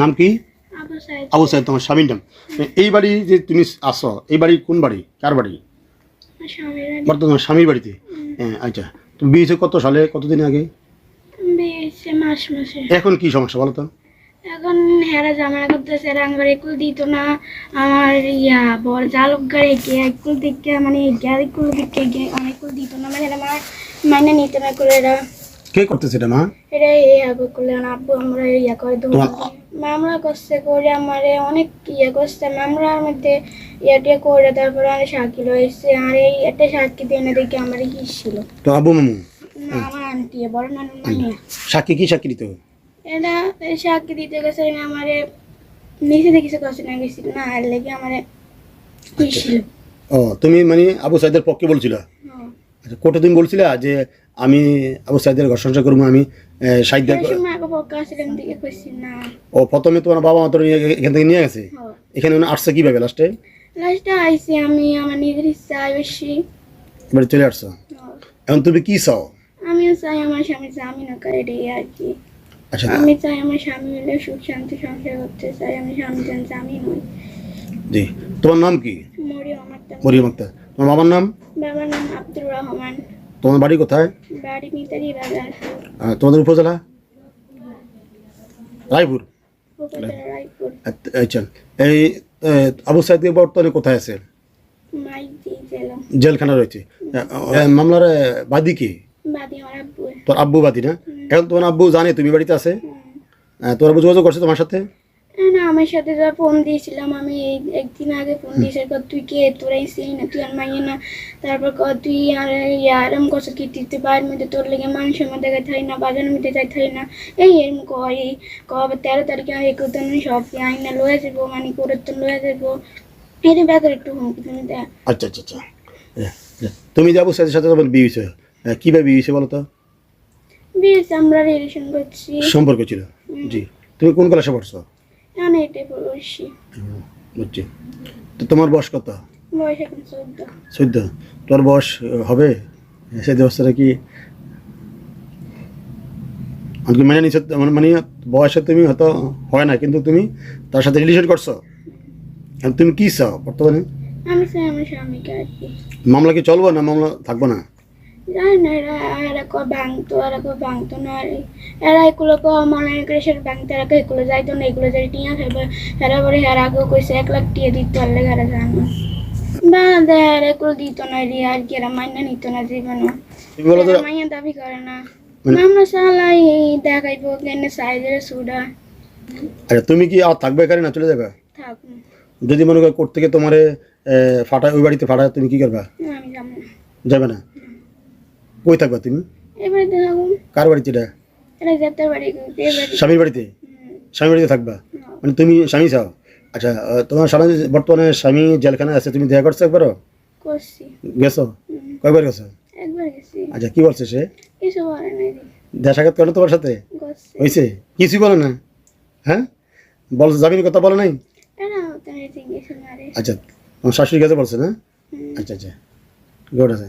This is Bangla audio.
নাম কি? আবু সাইদ। সাহেব তোমার স্বামীর নাম। এই বাড়ি যে তুমি আসো এই বাড়ি কোন বাড়ি? কার বাড়ি? বর্তমান তোমার স্বামীর বাড়িতে? হ্যাঁ আচ্ছা। তুমি বিয়ে হয়েছে কত সালে কতদিন আগে? বিয়েছে এখন কি সমস্যা বলো তো? এখন হেরা জামানা করতেছে রাঙ্গার একুল দিত না। আমার ইয়া একুল দিকে মানে গ্যার একুল দিকে গে অনেকুল দিত না। মানে আমার নিতে না করে এরা কে করতেছে এটা মা? এটা এই আবু করলে আব্বু আমরা ইয়া করে তোমার- মামলা করছে করে আমারে অনেক ইয়ে করছে। মামলার মধ্যে ইয়ে করে তারপরে আমি সাক্ষী রয়েছে আর এই একটা সাক্ষী দিয়ে না দেখে আমার কি ছিল? তো আবু মামু? না আমার আন্টি বড় নানুর মানিয়া সাক্ষী কি সাক্ষী দিতে এটা সাক্ষী দিতে গেছে না আমারে নিচে দেখেছে কষ্ট না গেছিল। না আর লেগে আমারে কি ছিল? ও তুমি মানে আবু সাইদের পক্ষে বলছিল। আচ্ছা কোর্টে তুমি বলছিলে যে আমি আবু সাইদের ঘর সংসার করব আমি ও প্রথমে তোমার বাবা মা তোর এখান থেকে নিয়ে গেছে? হ্যাঁ। এখানে আসছে কীভাবে লাস্টে? আমি আমার নিজের ইচ্ছায় বেশি। এবারে চলে আসছো? হ্যাঁ। এখন তুমি কি চাও? আমিও চাই আমার স্বামী জামিন করে এটাই আর কি। আচ্ছা। আমি চাই আমার স্বামী সুখ শান্তি সংসার করতে চাই। আমি স্বামী যেন জামিন হই জি। তোমার নাম কি? মরি আমার মরিয়ম আক্তার। তোমার বাবার নাম? বাবার নাম আব্দুর রহমান। তোমার বাড়ি কোথায়? বাড়ি মিতারি বাজার। তোমাদের উপজেলা? রায়পুর। আচ্ছা, এই আবু সাইদ বর্তমানে কোথায় আছে? জেলখানা রয়েছে। মামলার বাদী কি? তোর আব্বু বাদী না? এখন তোমার আব্বু জানে তুমি বাড়িতে আছে? তোমার আব্বু যোগাযোগ করছে তোমার সাথে? না আমার সাথে যা ফোন দিয়েছিলাম আমি এই একদিন আগে ফোন দিয়েছি কর তুই কে? তোরাই সেই না তুই আর মাইয়ে না। তারপর কর তুই আর ইয়ারম করছ কি? তুই বাইরের মধ্যে তোর লেগে মানুষের মধ্যে গায়ে থাই না বাজারের মধ্যে যাই থাই না। এই এরম কয় এই কবে তেরো তারিখে আমি দিন সব আইনা লয়ে যাব মানে করে তো লয়ে যাব। এরম ব্যাপারে একটু হুমকি তুমি দেখ আচ্ছা আচ্ছা আচ্ছা। তুমি যে আবু সাইদের সাথে তোমার বিয়ে হয়েছে। কীভাবে বিয়ে হয়েছে বলো তো? বেশ আমরা রিলেশন করছি। সম্পর্ক ছিল। জি। তুমি কোন ক্লাসে পড়ছো? আমি এটাই বলছি বুঝছি। তো তোমার বয়স কত? বয়স এখন চোদ্দ। চোদ্দ। তোমার বয়স হবে? সেই বছরে কি? মানে নিচ্ছ মানে মানে বয়সে তুমি হয়তো হয় না কিন্তু তুমি তার সাথে রিলেশন করছ? তুমি কি চাও বর্তমানে? আমি চাই আমার স্বামীকে মামলা কি চলবো না মামলা থাকব না? জানি না এরা এরা কো ভাঙতো এরা কো ভাঙতো না। এরা এগুলো কো মনে করে সেটা ভাঙতে এরা কো এগুলো যাইতো না এগুলো যাই টিয়া খাইবে। এরা বলে এরা আগেও কইছে এক লাখ টিয়া দিত পারলে এরা জানো। না দে এরা এগুলো দিত না রে আর কি এরা মাইনা নিত না মাইয়া দাবি করে না। মানে- মামলা সালাই দেখাইবো কেন সাইজের সুডা। আচ্ছা তুমি কি আর থাকবে এখানে না চলে যাবে? থাক। যদি মনে করো কোর্ট থেকে তোমার ফাটায় ওই বাড়িতে ফাটা তুমি কি করবা? আমি যাব না। যাবে না? কই থাকবা তুমি? এবারে থাকুন কার বাড়িতে এটা? বাড়ি স্বামীর বাড়িতে? স্বামীর বাড়িতে থাকবা? মানে তুমি স্বামী চাও? আচ্ছা তোমার স্বামী বর্তমানে স্বামী জেলখানায় আছে তুমি দেখা করছ একবারও? করছি। গেছো? কয়বার গেছো? একবার গেছি। আচ্ছা কি বলছে সে? কিছু বলে নাই দেখা। সাক্ষাৎ করো তোমার সাথে? হয়েছে কিছুই বলে না? হ্যাঁ? বল জামিনের কথা বলে নাই? আচ্ছা তোমার শাশুড়ি কাছে বলছে না? আচ্ছা আচ্ছা। গুড আছে।